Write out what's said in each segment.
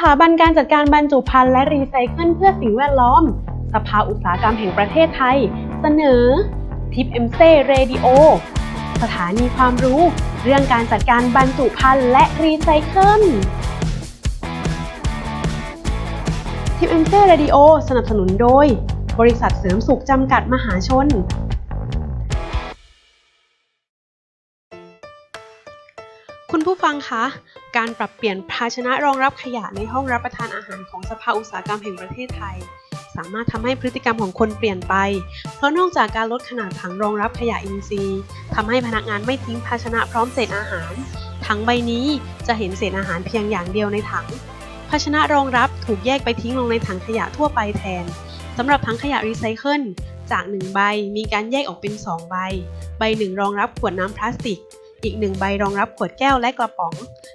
ถาบันการจัดการบรรจุภัณฑ์และรีไซเคิลเพื่อสิ่งแวดล้อม สภาอุตสาหกรรมแห่งประเทศไทย เสนอทิปเอ็มเซ่เรดิโอสถานีความรู้ เรื่องการจัดการบรรจุภัณฑ์และรีไซเคิลทิปเอ็มเซ่เรดิโอสนับสนุนโดย บริษัทเสริมสุขจำกัดมหาชน คุณผู้ฟังคะ การปรับเปลี่ยนภาชนะรองรับขยะในห้องรับประทานอาหารของสภาอุตสาหกรรมแห่งประเทศไทย สามารถทำให้พฤติกรรมของคนเปลี่ยนไป เพราะนอกจากการลดขนาดถังรองรับขยะอินทรีย์ทำให้พนักงานไม่ทิ้งภาชนะพร้อมเศษอาหาร ถังใบนี้จะเห็นเศษอาหารเพียงอย่างเดียวในถัง ภาชนะรองรับถูกแยกไปทิ้งลงในถังขยะทั่วไปแทนสำหรับถังขยะรีไซเคิลจาก 1 ใบมีการแยกออกเป็น 2 ใบ ใบหนึ่งรองรับขวดน้ำพลาสติก อีกหนึ่งใบรองรับขวดแก้วและกระป๋อง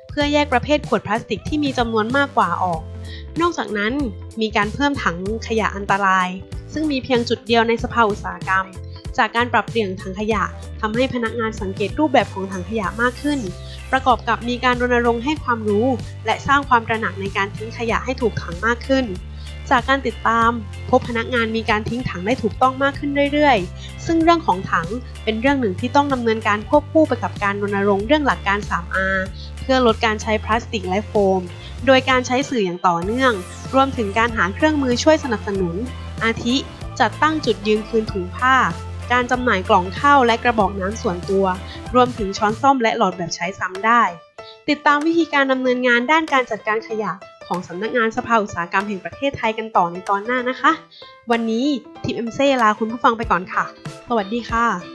เพื่อแยกประเภทขวดพลาสติกที่มีจำนวนมากกว่าออก นอกจากนั้นมีการเพิ่มถังขยะอันตราย ซึ่งมีเพียงจุดเดียวในสภาอุตสาหกรรม จากการปรับเปลี่ยนถังขยะทำให้พนักงานสังเกตรูปแบบของถังขยะมากขึ้น ประกอบกับมีการรณรงค์ให้ความรู้ และสร้างความตระหนักในการทิ้งขยะให้ถูกถังมากขึ้นจากการติดตาม พบพนักงานมีการทิ้งถังได้ถูกต้องมากขึ้นเรื่อยๆ ซึ่งเรื่องของถังเป็นเรื่องหนึ่งที่ต้องดำเนินการควบคู่ไปกับการรณรงค์เรื่องหลักการ 3R เพื่อลดการใช้พลาสติกและโฟม โดยการใช้สื่ออย่างต่อเนื่อง รวมถึงการหาเครื่องมือช่วยสนับสนุน อาทิจัดตั้งจุดยืนคืนถุงผ้า การจำหน่ายกล่องข้าวและกระบอกน้ำส่วนตัว รวมถึงช้อนส้อมและหลอดแบบใช้ซ้ำได้ ติดตามวิธีการดำเนินงานด้านการจัดการขยะ ของสำนักงานสภาอุตสาหกรรมแห่งประเทศไทยกันต่อในตอนหน้านะคะ วันนี้ทีมเอ็มเซลาคุณผู้ฟังไปก่อนค่ะ สวัสดีค่ะ